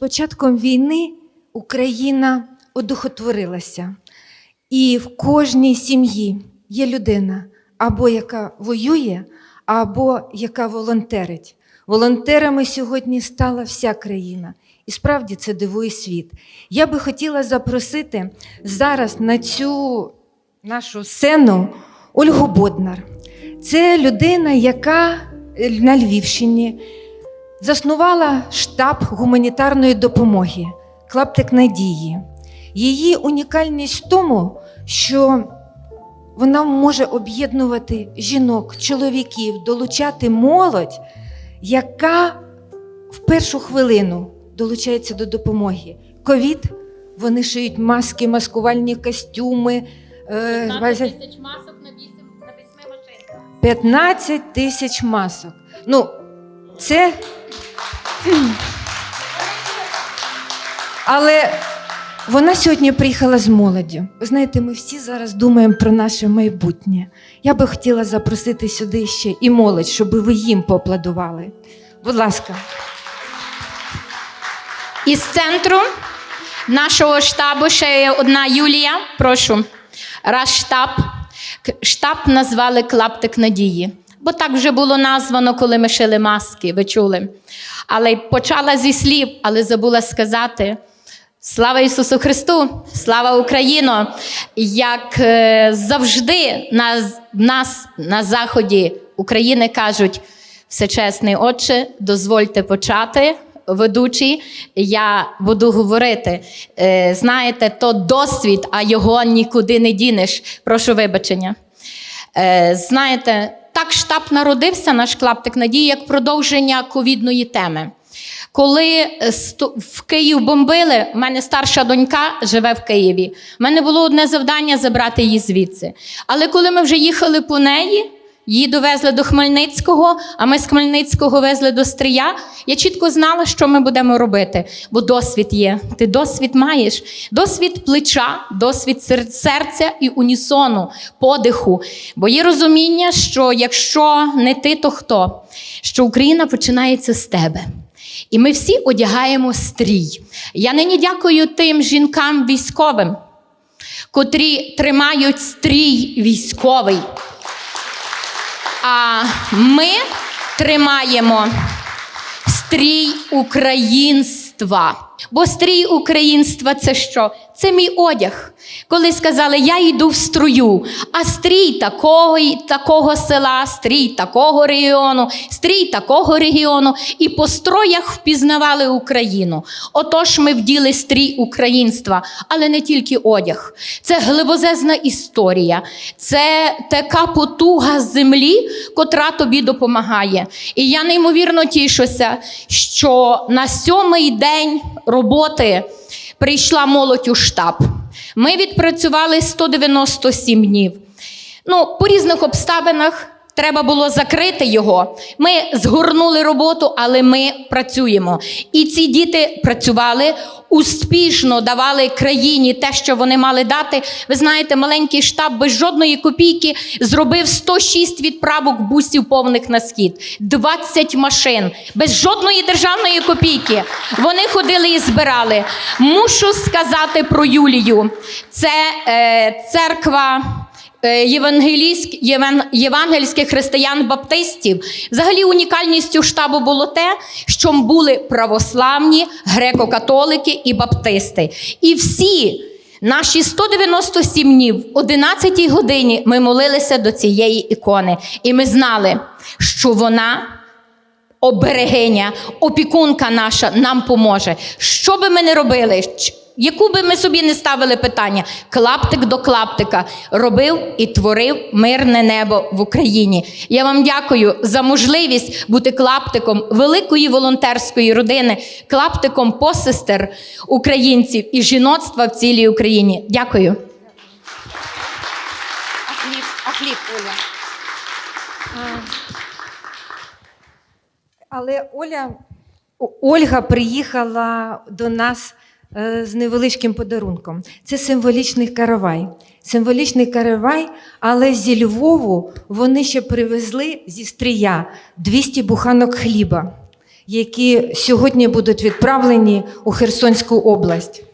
початком війни Україна одухотворилася. І в кожній сім'ї є людина, або яка воює, або яка волонтерить. Волонтерами сьогодні стала вся країна. І справді це дивує світ. Я би хотіла запросити зараз на цю нашу сцену Ольгу Боднар. Це людина, яка на Львівщині заснувала штаб гуманітарної допомоги Клаптик Надії. Її унікальність в тому, що вона може об'єднувати жінок, чоловіків, долучати молодь, яка в першу хвилину долучається до допомоги. Ковід, вони шиють маски, маскувальні костюми. е, 15 тисяч масок на 8 на 8 машинках. 15 тисяч масок. Ну, це. Але вона сьогодні приїхала з молоддю. Ви знаєте, ми всі зараз думаємо про наше майбутнє. Я би хотіла запросити сюди ще і молодь, щоб ви їм поаплодували. Будь ласка. Із центру нашого штабу ще є одна Юлія. Прошу. Раз штаб. Штаб назвали Клаптик Надії. Бо так вже було названо, коли ми шили маски, ви чули. Але почала зі слів, але забула сказати. Слава Ісусу Христу! Слава Україно! Як е, завжди на, нас на заході України кажуть, всечесний Отче, дозвольте почати. Ведучі, я буду говорити. Е, знаєте, то досвід, а його нікуди не дінеш. Прошу вибачення. Е, знаєте, так штаб народився, наш клаптик надії, як продовження ковідної теми. Коли е, в Київ бомбили, в мене старша донька живе в Києві. У мене було одне завдання забрати її звідси. Але коли ми вже їхали по неї, її довезли до Хмельницького, а ми з Хмельницького везли до Стрия. Я чітко знала, що ми будемо робити, бо досвід є. Ти досвід маєш. Досвід плеча, досвід серця і унісону, подиху. Бо є розуміння, що якщо не ти, то хто? Що Україна починається з тебе. І ми всі одягаємо стрій. Я нині дякую тим жінкам військовим, котрі тримають стрій військовий. А ми тримаємо стрій українства. Бо стрій українства це що? Це мій одяг. Коли сказали, я йду в струю, а стрій такого, такого села, стрій такого регіону, стрій такого регіону, і по строях впізнавали Україну. Отож, ми вділи стрій українства, але не тільки одяг. Це глибозезна історія, це така потуга землі, котра тобі допомагає. І я неймовірно тішуся, що на сьомий день роботи прийшла молодь у штаб. Ми відпрацювали 197 днів. Ну, по різних обставинах треба було закрити його. Ми згорнули роботу, але ми працюємо. І ці діти працювали успішно, давали країні те, що вони мали дати. Ви знаєте, маленький штаб без жодної копійки зробив 106 відправок бусів повних на схід, 20 машин, без жодної державної копійки. Вони ходили і збирали. Мушу сказати про Юлію. Це е, церква євангельських християн-баптистів. Взагалі унікальністю штабу було те, що були православні, греко-католики і баптисти. І всі наші 197 днів, 11 годині ми молилися до цієї ікони. І ми знали, що вона оберегиня, опікунка наша нам поможе. Що би ми не робили, яку би ми собі не ставили питання, клаптик до клаптика робив і творив мирне небо в Україні. Я вам дякую за можливість бути клаптиком великої волонтерської родини, клаптиком посестер українців і жіноцтва в цілій Україні. Дякую. А хліб, а хліб, Оля. Але Оля, Ольга приїхала до нас з невеличким подарунком. Це символічний каравай. Символічний каравай, але зі Львову вони ще привезли зі стрія 200 буханок хліба. які сьогодні будуть відправлені у Херсонську область.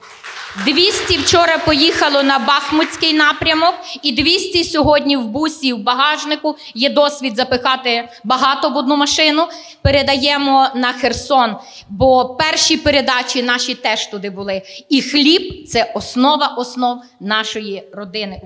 200 вчора поїхало на Бахмутський напрямок, і 200 сьогодні в бусі в багажнику. Є досвід запихати багато в одну машину. Передаємо на Херсон, бо перші передачі наші теж туди були. І хліб це основа основ нашої родини.